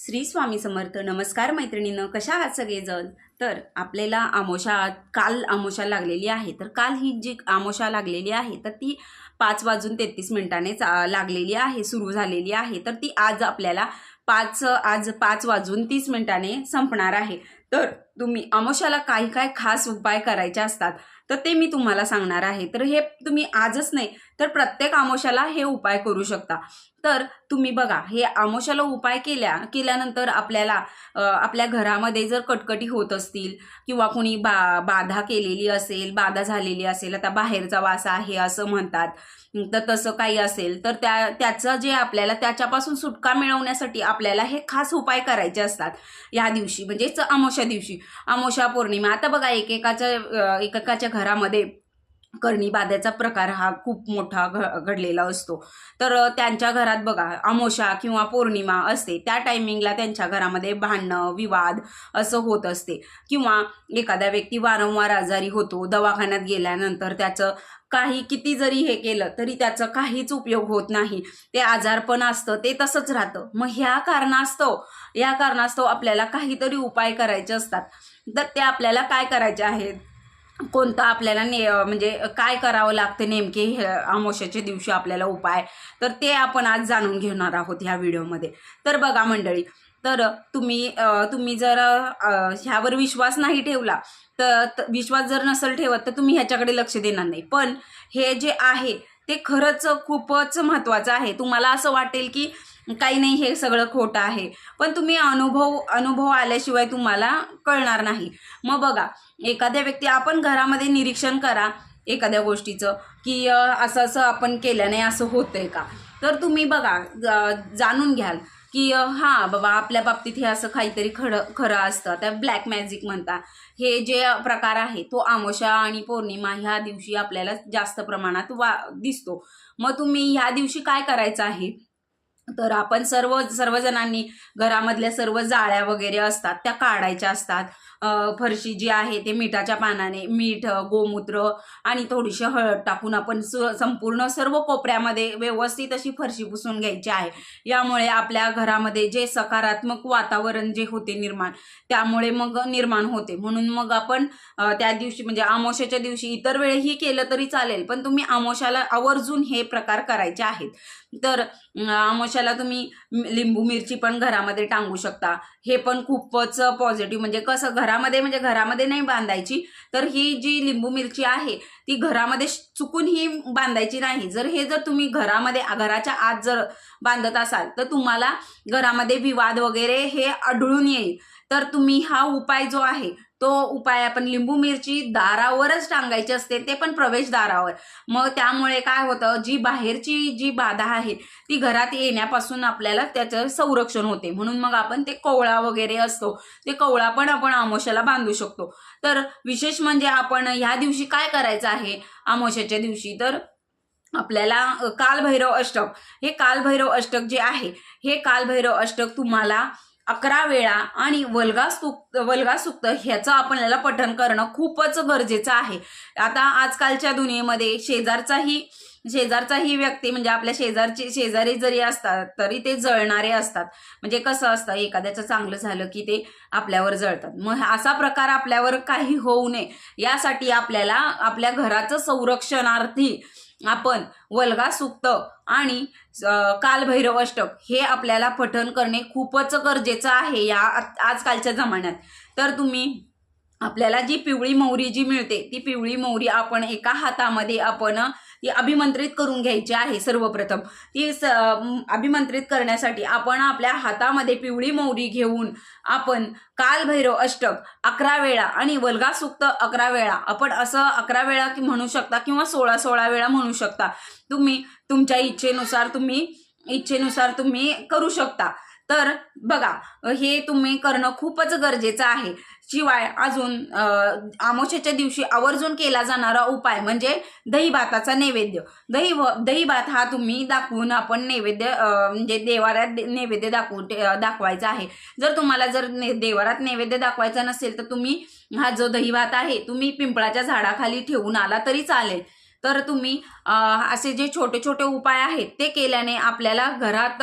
श्री स्वामी समर्थ. नमस्कार मैत्रिणीनं कशा आहात सगळेजण? तर आपल्याला आमोशा काल आमोशा लागलेली आहे. तर काल ही जी आमोशा लागलेली आहे तर ती पाच वाजून तेहतीस मिनिटाने चा- लागलेली आहे सुरू झालेली आहे. तर ती आज आपल्याला पाच आज पाच वाजून तीस मिनिटाने संपणार आहे. तर तुम्ही आमोशाला काही काय खास उपाय करायचे असतात. तर ते मी तुम्हाला सांगणार आहे. तर हे तुम्ही आजच नाही तर प्रत्येक आमोशाला हे उपाय करू शकता. तर तुम्ही बघा हे आमोशाला उपाय केल्या केल्यानंतर आपल्याला आपल्या घरामध्ये जर कटकटी होत असतील किंवा कुणी बा बाधा केलेली असेल बाधा झालेली असेल आता बाहेरचा वास आहे असं म्हणतात तर तसं काही असेल तर त्या त्याचं जे आपल्याला त्याच्यापासून सुटका मिळवण्यासाठी आपल्याला हे खास उपाय करायचे असतात. या दिवशी म्हणजेच अमोशा दिवशी. अमोशा पौर्णिमा. आता बघा एकेकाच्या एकेकाच्या घरामध्ये कर्णीबाध्याचा प्रकार हा खूप मोठा घ घडलेला असतो. तर त्यांच्या घरात बघा अमोशा किंवा पौर्णिमा असते त्या टायमिंगला त्यांच्या घरामध्ये भांडणं विवाद असं होत असते. किंवा एखादा व्यक्ती वारंवार आजारी होतो दवाखान्यात गेल्यानंतर त्याचं काही किती जरी हे केलं तरी त्याचा काहीच उपयोग होत नाही. ते आजारपण असतं ते तसंच राहतं. मग ह्या कारणास्तव या कारणास्तव आपल्याला काहीतरी उपाय करायचे असतात. तर ते आपल्याला काय करायचे आहेत? कोणतं आपल्याला ने म्हणजे काय करावं लागतं नेमके हे अमावस्याच्या दिवशी आपल्याला उपाय. तर ते आपण आज जाणून घेणार आहोत ह्या व्हिडिओमध्ये. तर बघा मंडळी तर तुम्ही तुम्ही जर ह्यावर विश्वास नाही ठेवला तर त- विश्वास जर नसेल ठेवत तर तुम्ही ह्याच्याकडे लक्ष देणार नाही. पण हे जे आहे ते खरंच खूपच महत्त्वाचं आहे. तुम्हाला असं वाटेल की काही नाही हे सगळं खोटं आहे. पण तुम्ही अनुभव अनुभव आल्याशिवाय तुम्हाला कळणार नाही. मग बघा एखाद्या व्यक्ती आपण घरामध्ये निरीक्षण करा एखाद्या गोष्टीचं की असं असं आपण केल्याने असं होतंय का? तर तुम्ही बघा जाणून घ्याल की हां बाबा आपल्या बाबतीत हे असं काहीतरी खरं खरं असतं. त्या ब्लॅक मॅजिक म्हणतात हे जे प्रकार आहे तो आमोशा आणि पौर्णिमा ह्या दिवशी आपल्याला जास्त प्रमाणात वा दिसतो. मग तुम्ही ह्या दिवशी काय करायचं आहे? तर आपण सर्व सर्वजणांनी घरामधल्या सर्व जाळ्या वगैरे असतात त्या काढायच्या असतात. फरशी जी आहे ते मिठाच्या पानाने मीठ गोमूत्र आणि थोडीशी हळद टाकून आपण संपूर्ण सर्व कोपऱ्यामध्ये व्यवस्थित अशी फरशी पुसून घ्यायची आहे. यामुळे आपल्या घरामध्ये जे सकारात्मक वातावरण जे होते निर्माण त्यामुळे मग निर्माण होते. म्हणून मग आपण त्या दिवशी म्हणजे आमोशाच्या दिवशी इतर वेळेही केलं तरी चालेल पण तुम्ही आमोशाला आवर्जून हे प्रकार करायचे आहेत. तर अं, तुम्ही लिंबू मिरची पण घरामध्ये टांगू शकता. हे पण खूपच पॉझिटिव्ह म्हणजे कसं घरामध्ये म्हणजे घरामध्ये नाही बांधायची तर ही जी लिंबू मिरची आहे ती घरामध्ये चुकूनही चुकून ही बांधायची नाही. जर हे जर तुम्ही घरामध्ये घराच्या आत जर बांधत असाल तर तुम्हाला घरामध्ये विवाद वगैरे हे आढळून येईल. तर तुम्ही हा उपाय जो आहे तो उपाय आपण लिंबू मिरची दारावरच टांगायची असते ते पण प्रवेशद्वारावर मग त्यामुळे काय होतं जी बाहेरची जी बाधा आहे ती घरात येण्यापासून आपल्याला त्याचं संरक्षण होते. म्हणून मग आपण ते कवळा वगैरे असतो ते कवळा पण आपण आमोशाला बांधू शकतो. तर विशेष म्हणजे आपण ह्या दिवशी काय करायचं आहे आमोशाच्या दिवशी? तर आपल्याला कालभैरव अष्टक. हे कालभैरव अष्टक जे आहे हे कालभैरव अष्टक तुम्हाला अकरा वेळा आणि वल्गा सुक्त वल्गा ह्याचं आपल्याला पठन करणं खूपच गरजेचं आहे. आता आजकालच्या दुनियेमध्ये शेजारचाही शेजारचाही व्यक्ती म्हणजे आपल्या शेजारचे शेजारी जरी असतात तरी ते जळणारे असतात. म्हणजे कसं असतं एखाद्याचं चांगलं झालं की ते आपल्यावर जळतात. मग असा प्रकार आपल्यावर काही होऊ नये. यासाठी आपल्याला आपल्या घराचं संरक्षणार्थी आपण वल्गा सुक्त आणि अ, हे आपल्याला पठण करणे खूपच गरजेचं आहे या आ- आजकालच्या जमान्यात. तर तुम्ही आपल्याला जी पिवळी मोहरी जी मिळते ती पिवळी मोहरी आपण एका हातामध्ये आपण ती अभिमंत्रित करून घ्यायची आहे सर्वप्रथम. ती स अभिमंत्रित करण्यासाठी आपण आपल्या हातामध्ये पिवळी मोहरी घेऊन आपण कालभैरव अष्टक अकरा वेळा आणि वल्गा सुक्त अकरा वेळा आपण असं अकरा वेळा की म्हणू शकता किंवा सोळा सोळा वेळा म्हणू शकता. तुम्ही तुमच्या इच्छेनुसार तुम्ही इच्छेनुसार तुम्ही करू शकता. तर बघा हे तुम्ही करणं खूपच गरजेचं आहे. शिवाय अजून आमोशाच्या आमोशेच्या दिवशी आवर्जून केला जाणारा उपाय म्हणजे दही भाताचा नैवेद्य. दही दही भात हा तुम्ही दाखवून आपण नैवेद्य म्हणजे देवाऱ्यात नैवेद्य दाखवून दाखवायचा आहे. जर तुम्हाला जर ने देवारात नैवेद्य दाखवायचा नसेल तर तुम्ही हा जो दही भात आहे तुम्ही पिंपळाच्या झाडाखाली ठेवून आला तरी चालेल. तर तुम्ही असे जे छोटे छोटे उपाय आहेत ते केल्याने आपल्याला घरात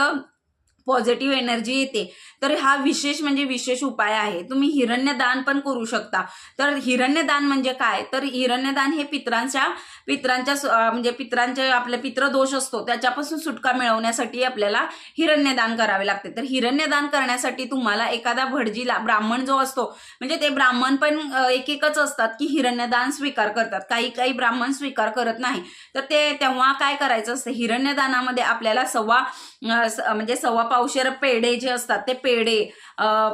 पॉझिटिव्ह एनर्जी येते. तर हा विशेष म्हणजे विशेष उपाय आहे. तुम्ही हिरण्यदान पण करू शकता. तर हिरण्यदान म्हणजे काय? तर हिरण्यदान हे पित्रांच्या पित्रांच्या म्हणजे पित्रांचे आपले पित्रदोष असतो. त्याच्यापासून सुटका मिळवण्यासाठी आपल्याला हिरण्यदान करावे लागते. तर हिरण्यदान करण्यासाठी तुम्हाला एखादा भटजीला ब्राह्मण जो असतो म्हणजे ते ब्राह्मण पण एक एकच असतात की हिरण्यदान स्वीकार करतात. काही काही ब्राह्मण स्वीकार करत नाही. तर ते तेव्हा काय करायचं असतं? हिरण्यदानामध्ये आपल्याला सव्वा म्हणजे सव्वा पावशेर पेढे जे असतात ते पेढे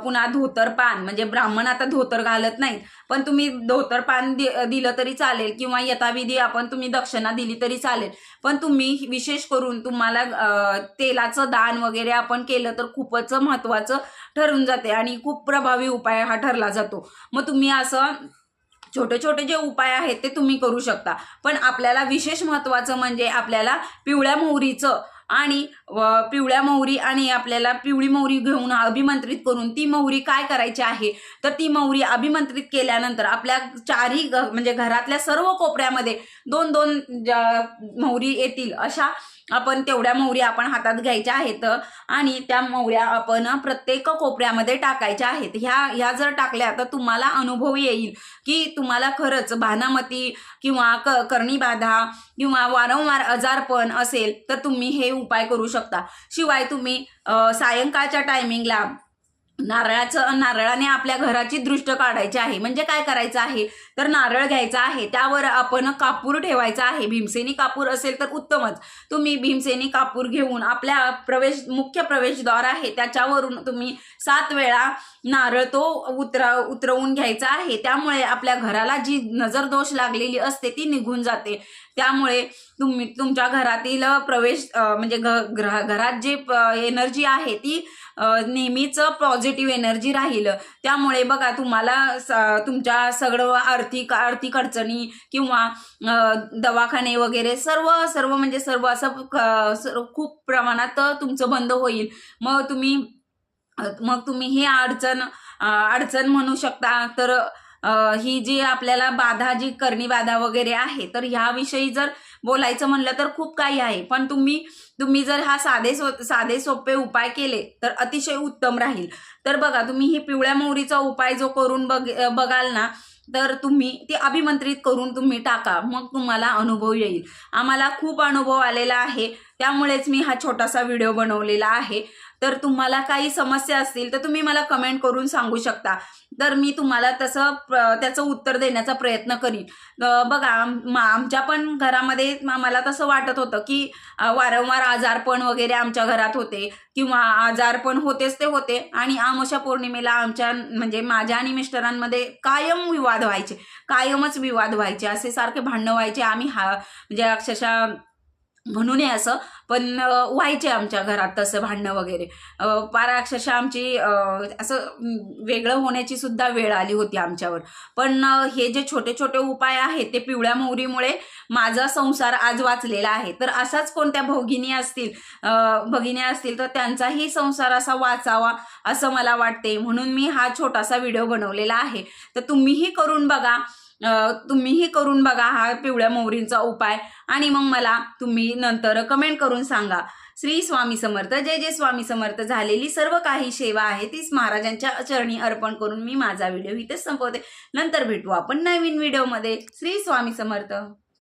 पुन्हा धोतर पान म्हणजे ब्राह्मण आता धोतर घालत नाहीत पण तुम्ही धोतर पान दि- दिलं तरी चालेल किंवा यथाविधी आपण तुम्ही दक्षिणा दिली तरी चालेल. पण तुम्ही विशेष करून तुम्हाला तेलाचं दान वगैरे आपण केलं तर खूपच महत्त्वाचं ठरून जाते आणि खूप प्रभावी उपाय हा ठरला जातो. मग तुम्ही असं छोटे छोटे जे उपाय आहेत ते तुम्ही करू शकता. पण आपल्याला विशेष महत्त्वाचं म्हणजे आपल्याला पिवळ्या मोहरीचं आणि व पिवळ्या मोहरी आणि आपल्याला पिवळी मोहरी घेऊन अभिमंत्रित करून ती मोहरी काय करायची आहे? तर ती मोहरी अभिमंत्रित केल्यानंतर आपल्या चारही म्हणजे घरातल्या सर्व कोपऱ्यामध्ये दोन दोन ज्या मोहरी येतील अशा आपण तेवढ्या मोहरी आपण हातात घ्यायच्या आहेत आणि त्या मोहऱ्या आपण प्रत्येक कोपऱ्यामध्ये टाकायच्या आहेत. ह्या ह्या जर टाकल्या तर तुम्हाला अनुभव येईल की तुम्हाला खरंच भानामती किंवा क कर्णीबाधा किंवा वारंवार आजारपण असेल तर तुम्ही हे उपाय करू शकता. शिवाय तुम्ही सायंकाळच्या टायमिंगला नारळाचं नारळाने आपल्या घराची दृष्ट काढायची आहे. म्हणजे काय करायचं आहे? तर नारळ घ्यायचा आहे. त्यावर आपण कापूर ठेवायचा आहे. भीमसेनी कापूर असेल तर उत्तमच. तुम्ही भीमसेनी कापूर घेऊन आपल्या प्रवेश मुख्य प्रवेशद्वार आहे त्याच्यावरून तुम्ही सात वेळा नारळ तो उतरा उतरवून घ्यायचा आहे. त्यामुळे आपल्या घराला जी नजर दोष लागलेली असते ती निघून जाते. त्यामुळे तुम्ही तुमच्या घरातील प्रवेश म्हणजे घरात जे एनर्जी आहे ती नेहमीच पॉझिटिव्ह एनर्जी राहील. त्यामुळे बघा तुम्हाला तुमच्या सगळं आर्थिक आर्थिक अडचणी किंवा दवाखाने वगैरे सर्व सर्व म्हणजे सर्व असं सर्व खूप प्रमाणात तुमचं बंद होईल. मग तुम्ही मग तुम्ही ही अडचण अडचण म्हणू शकता. तर ही जी आपल्याला बाधा जी करणी बाधा वगैरे आहे तर ह्याविषयी जर बोलायचं म्हणलं तर खूप काही आहे. पण तुम्ही तुम्ही जर हा साधे सो साधे सोपे उपाय केले तर अतिशय उत्तम राहील. तर बघा तुम्ही ही पिवळ्या मोहरीचा उपाय जो करून बघ बघाल ना तर तुम्ही ते अभिमंत्रित करून तुम्ही टाका मग तुम्हाला अनुभव येईल. आम्हाला खूप अनुभव आलेला आहे. त्यामुळेच मी हा छोटासा व्हिडिओ बनवलेला आहे. तर तुम्हाला काही समस्या असतील तर तुम्ही मला कमेंट करून सांगू शकता. तर मी तुम्हाला तसं त्याचं उत्तर देण्याचा प्रयत्न करीन. बघा आम- आमच्या पण घरामध्ये मला तसं वाटत होतं की वारंवार आजारपण वगैरे आमच्या घरात होते किंवा आजारपण होतेच ते होते आणि आमोशा पौर्णिमेला आमच्या म्हणजे माझ्या आणि मिस्टरांमध्ये कायम विवाद व्हायचे. कायमच विवाद व्हायचे. असे सारखे भांडणं व्हायचे. आम्ही हा म्हणजे अक्षरशः म्हणून आहे असं. पण व्हायचे आमच्या घरात तसं भांडणं वगैरे. पारा पार अक्षरशः आमची असं वेगळं होण्याची सुद्धा वेळ आली होती आमच्यावर. पण हे जे छोटे छोटे उपाय आहेत ते पिवळ्या मोहरीमुळे माझा संसार आज वाचलेला आहे. तर असाच कोणत्या भगिनी असतील भगिनी असतील तर त्यांचाही संसार असा वाचावा असं मला वाटते म्हणून मी हा छोटासा व्हिडिओ बनवलेला आहे. तर तुम्हीही करून बघा. तुम्हीही करून बघा हा पिवळ्या मोहरींचा उपाय. आणि मग मला तुम्ही नंतर कमेंट करून सांगा. श्री स्वामी समर्थ जय जय स्वामी समर्थ. झालेली सर्व काही सेवा आहे तीच महाराजांच्या चरणी अर्पण करून मी माझा व्हिडिओ इथेच संपवते. नंतर भेटू आपण नवीन व्हिडिओमध्ये. श्री स्वामी समर्थ.